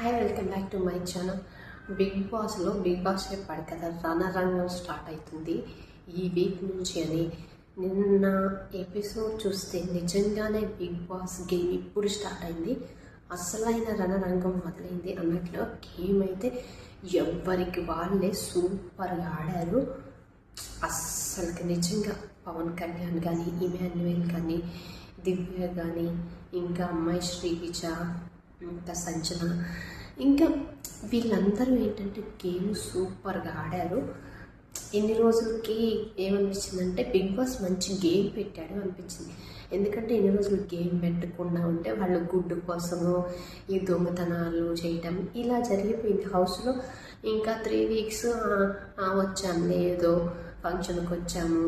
Hi welcome back to my channel Bigg బాస్లో Bigg Boss చెప్పాడు కదా? రణరంగం స్టార్ట్ అవుతుంది ఈ వీక్ నుంచి అని. నిన్న ఎపిసోడ్ చూస్తే నిజంగానే బిగ్ బాస్ గేమ్ ఇప్పుడు స్టార్ట్ అయింది. అసలైన రణరంగం మొదలైంది అన్నట్లు గేమ్ అయితే ఎవ్వరికి వాళ్ళే సూపర్గా ఆడారు. అస్సలకి నిజంగా పవన్ కళ్యాణ్ కానీ ఇమాన్యుయల్ కానీ దివ్య కానీ ఇంకా అమ్మాయి శ్రీవిజ మమత సంజన ఇంకా వీళ్ళందరూ ఏంటంటే గేమ్ సూపర్గా ఆడారు. ఎన్ని రోజులకి ఏమనిపించిందంటే బిగ్ బాస్ మంచి గేమ్ పెట్టాడు అనిపించింది. ఎందుకంటే ఎన్ని రోజులు గేమ్ పెట్టకుండా ఉంటే వాళ్ళు గుడ్డు కోసము ఈ దొంగతనాలు చేయటం ఇలా జరిగిపోయింది. హౌస్లో ఇంకా త్రీ వీక్స్ వచ్చాము లేదో ఫంక్షన్కి వచ్చాము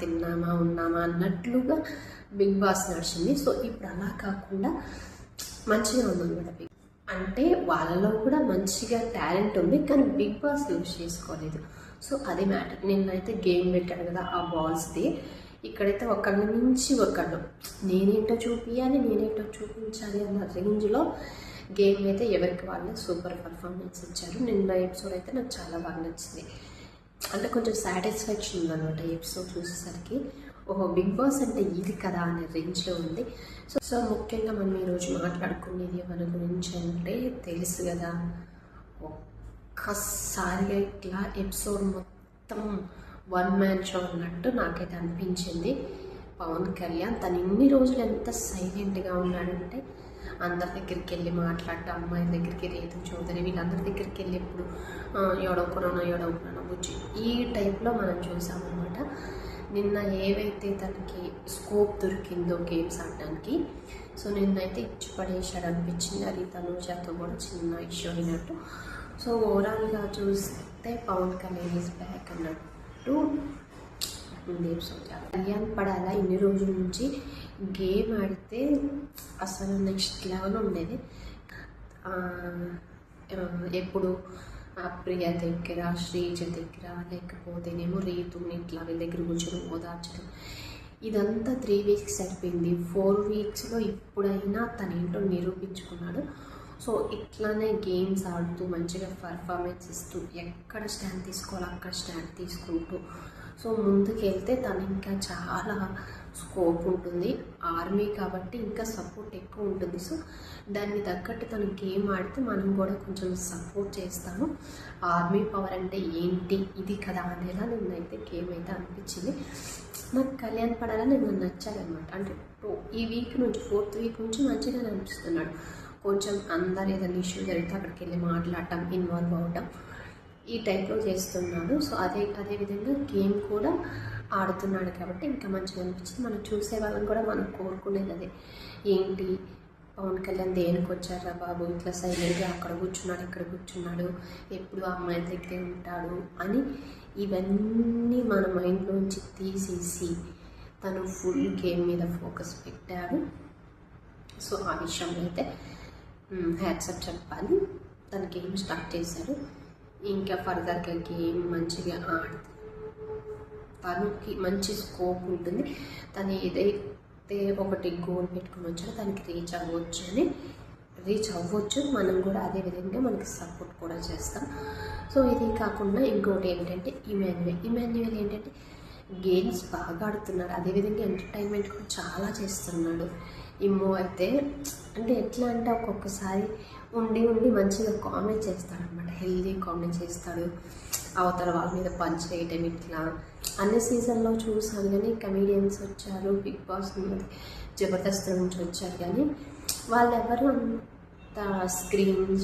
తిన్నామా ఉన్నామా అన్నట్లుగా బిగ్ బాస్ నడిచింది. సో ఇప్పుడు అలా కాకుండా మంచిగా ఉందన్నమాట. బిగ్ అంటే వాళ్ళలో కూడా మంచిగా టాలెంట్ ఉంది కానీ బిగ్ బాస్ యూజ్ చేసుకోలేదు. సో అది మ్యాటర్. నిన్నైతే గేమ్ పెట్టాడు కదా ఆ బాల్స్ది ఇక్కడైతే ఒకళ్ళ నుంచి ఒకళ్ళు నేనేంటో చూపించాలి నేనేంటో చూపించాలి అన్న రేంజ్లో గేమ్ అయితే ఎవరికి వాళ్ళు సూపర్ పర్ఫార్మెన్స్ ఇచ్చారు. నిన్న ఎపిసోడ్ అయితే నాకు చాలా బాగా నచ్చింది. అంటే కొంచెం సాటిస్ఫాక్షన్ ఉందన్నమాట ఎపిసోడ్ చూసేసరికి. ఓహో బిగ్ బాస్ అంటే ఇది కదా అనే రేంజ్లో ఉంది. సో సో ముఖ్యంగా మనం ఈరోజు మాట్లాడుకునేది ఎవరి గురించి అంటే తెలుసు కదా ఒక్కసారిగా ఇట్లా ఎపిసోడ్ మొత్తం వన్ మ్యాన్ షో అన్నట్టు నాకైతే అనిపించింది. పవన్ కళ్యాణ్ తను ఇన్ని రోజులు ఎంత సైలెంట్గా ఉన్నాడంటే అందరి దగ్గరికి వెళ్ళి మాట్లాడటం అమ్మాయి దగ్గరికి రేతు చౌదరి వీళ్ళందరి దగ్గరికి వెళ్ళి ఎప్పుడు ఎవడొకనో ఎవడొకనో బుజ్జి ఈ టైప్లో మనం చూసామన్నమాట. నిన్న ఏవైతే తనకి స్కోప్ దొరికిందో గేమ్స్ ఆడడానికి సో నిన్నైతే ఇచ్చి పడేశాడు అనిపించింది. అది తనుజాతో కూడా చిన్న ఇష్యూ అయినట్టు. సో ఓవరాల్గా చూస్తే పవన్ కళ్యాణ్ ఈజ్ బ్యాక్ అన్నట్టు ఉంది ఎపిసోడ్ కళ్యాణ్ పడాలా? ఇన్ని రోజుల నుంచి గేమ్ ఆడితే అసలు నెక్స్ట్ లెవెల్ ఉండేది. ఎప్పుడు ఆ ప్రియ దగ్గర శ్రీజ దగ్గర లేకపోతేనేమో రీతుని ఇట్లా వీళ్ళ దగ్గర కూర్చొని ఓదార్చడం. ఇదంతా త్రీ వీక్స్ సరిపోయింది. ఫోర్ వీక్స్లో ఇప్పుడైనా తనేంటో నిరూపించుకున్నాడు. సో ఇట్లానే గేమ్స్ ఆడుతూ మంచిగా పర్ఫార్మెన్స్ ఇస్తూ ఎక్కడ స్టాండ్ తీసుకోవాలో అక్కడ స్టాండ్ తీసుకుంటూ. సో ముందుకు వెళ్తే తను ఇంకా చాలా స్కోప్ ఉంటుంది ఆర్మీ కాబట్టి ఇంకా సపోర్ట్ ఎక్కువ ఉంటుంది. సో దాన్ని తగ్గట్టు తను గేమ్ ఆడితే మనం కూడా కొంచెం సపోర్ట్ చేస్తాము. ఆర్మీ పవర్ అంటే ఏంటి? ఇది కదా అనేలా నిన్నైతే గేమ్ అయితే అనిపించింది. నాకు కళ్యాణ్ పడాలని నేను నచ్చాలన్నమాట అంటే ఈ వీక్ నుంచి ఫోర్త్ వీక్ నుంచి మంచిగా అనిపిస్తున్నాడు. కొంచెం అందరు ఏదైనా ఇష్యూ జరిగితే అక్కడికి వెళ్ళి మాట్లాడటం ఇన్వాల్వ్ అవ్వటం ఈ టైప్లో చేస్తున్నాడు. సో అదే అదే విధంగా గేమ్ కూడా ఆడుతున్నాడు కాబట్టి ఇంకా మంచిగా అనిపించింది మనం చూసే వాళ్ళని కూడా మనం కోరుకునేది అదే. ఏంటి? పవన్ కళ్యాణ్ దేనికి వచ్చారా బాబు? ఇట్లా సైలెంట్గా అక్కడ కూర్చున్నాడు ఇక్కడ కూర్చున్నాడు. ఎప్పుడు అమ్మాయి దగ్గరే ఉంటాడు అని ఇవన్నీ మన మైండ్లోంచి తీసేసి తను ఫుల్ గేమ్ మీద ఫోకస్ పెట్టాడు. సో ఆ విషయంలో అయితే హ్యాట్సప్ చెప్పాలి. తన గేమ్ స్టార్ట్ చేశాడు. ఇంకా ఫర్దర్గా గేమ్ మంచిగా ఆడితే తనకి మంచి స్కోప్ ఉంటుంది. తను ఏదైతే ఒకటి గోల్ పెట్టుకుని వచ్చారో దానికి రీచ్ అవ్వచ్చు అని రీచ్ అవ్వచ్చు మనం కూడా అదే విధంగా మనకి సపోర్ట్ కూడా చేస్తాం. సో ఇది కాకుండా ఇంకోటి ఏంటంటే ఇమాన్యువల్ ఇమాన్యువల్ ఏంటంటే గేమ్స్ బాగా ఆడుతున్నాడు. అదేవిధంగా ఎంటర్టైన్మెంట్ కూడా చాలా చేస్తున్నాడు. ఇమ్మో అయితే అంటే ఎట్లా అంటే ఒక్కొక్కసారి ఉండి ఉండి మంచిగా కామెంట్ చేస్తాడు అనమాట హెల్దీ కామెంట్ చేస్తాడు. అవతల వాళ్ళ మీద పంచ్ చేయటం ఇట్లా. అన్ని సీజన్లో చూసాను కానీ కమీడియన్స్ వచ్చారు బిగ్ బాస్ జబర్దస్త్ నుంచి వచ్చారు కానీ వాళ్ళు ఎవరు అంత స్క్రీన్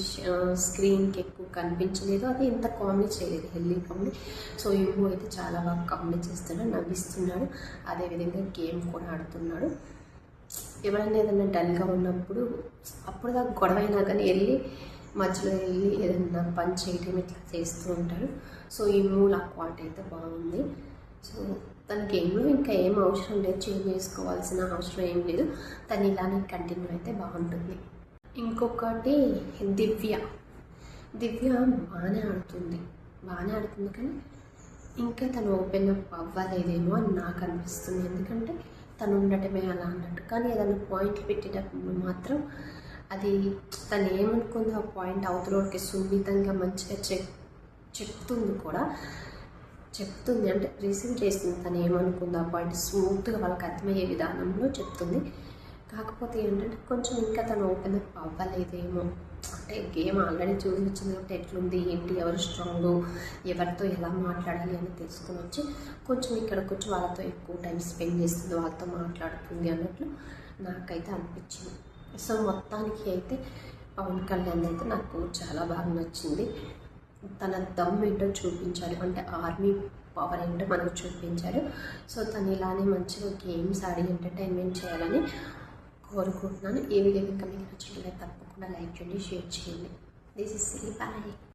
స్క్రీన్కి ఎక్కువ కనిపించలేదు. అది ఇంత కామెడీ చేయలేదు హెల్దీ కామెడీ సో ఇవ్వు అయితే చాలా బాగా కామెడీ చేస్తున్నాడు నవ్విస్తున్నాడు. అదేవిధంగా గేమ్ కూడా ఆడుతున్నాడు. ఎవరైనా ఏదైనా డల్గా ఉన్నప్పుడు అప్పుడు దాకా గొడవ అయినా కానీ వెళ్ళి మధ్యలో వెళ్ళి ఏదైనా పని చేయటం ఇట్లా చేస్తూ ఉంటాడు సో ఈ మూల క్వాలిటీ అయితే బాగుంది. సో తన గేమ్లో ఇంకా ఏం అవసరం లేదు. చేంజ్ చేసుకోవాల్సిన అవసరం ఏం లేదు. తను ఇలానే కంటిన్యూ అయితే బాగుంటుంది. ఇంకొకటి దివ్య. దివ్య బాగానే ఆడుతుంది. బాగానే ఆడుతుంది కానీ ఇంకా తను ఓపెన్ అప్ అవ్వలేదేమో అని నాకు అనిపిస్తుంది. ఎందుకంటే తను ఉండటమే అలా అన్నట్టు. కానీ ఏదైనా పాయింట్లు పెట్టేటప్పుడు మాత్రం అది తను ఏమనుకుంది ఆ పాయింట్ అవతలోకి సున్నితంగా మంచిగా చెప్ చెప్తుంది కూడా. చెప్తుంది. అంటే రిసీవ్ చేస్తుంది తను ఏమనుకుంది ఆ పాయింట్ స్మూత్గా వాళ్ళకి అర్థమయ్యే విధానంలో చెప్తుంది. కాకపోతే ఏంటంటే కొంచెం ఇంకా తను ఓపెన్ అప్ అవ్వలేదేమో. అంటే గేమ్ ఆల్రెడీ చూసి వచ్చింది కాబట్టి ఎట్లుంది ఏంటి ఎవరు స్ట్రాంగ్ ఎవరితో ఎలా మాట్లాడాలి అని తెలుసుకుని వచ్చి కొంచెం ఇక్కడికి వచ్చి వాళ్ళతో ఎక్కువ టైం స్పెండ్ చేస్తుంది వాళ్ళతో మాట్లాడుతుంది అన్నట్లు నాకైతే అనిపించింది. సో మొత్తానికి అయితే పవన్ కళ్యాణ్ అయితే నాకు చాలా బాగా నచ్చింది. తన దమ్ ఏంటో చూపించాడు. అంటే ఆర్మీ పవర్ ఏంటో మనకు చూపించాడు. సో తను ఇలానే మంచిగా గేమ్స్ ఆడి ఎంటర్టైన్మెంట్ చేయాలని కోరుకుంటున్నాను. ఈ వీడియో ఇంకా మీకు నచ్చినట్లయితే తప్పకుండా లైక్ చేయండి షేర్ చేయండి. This is Shri bye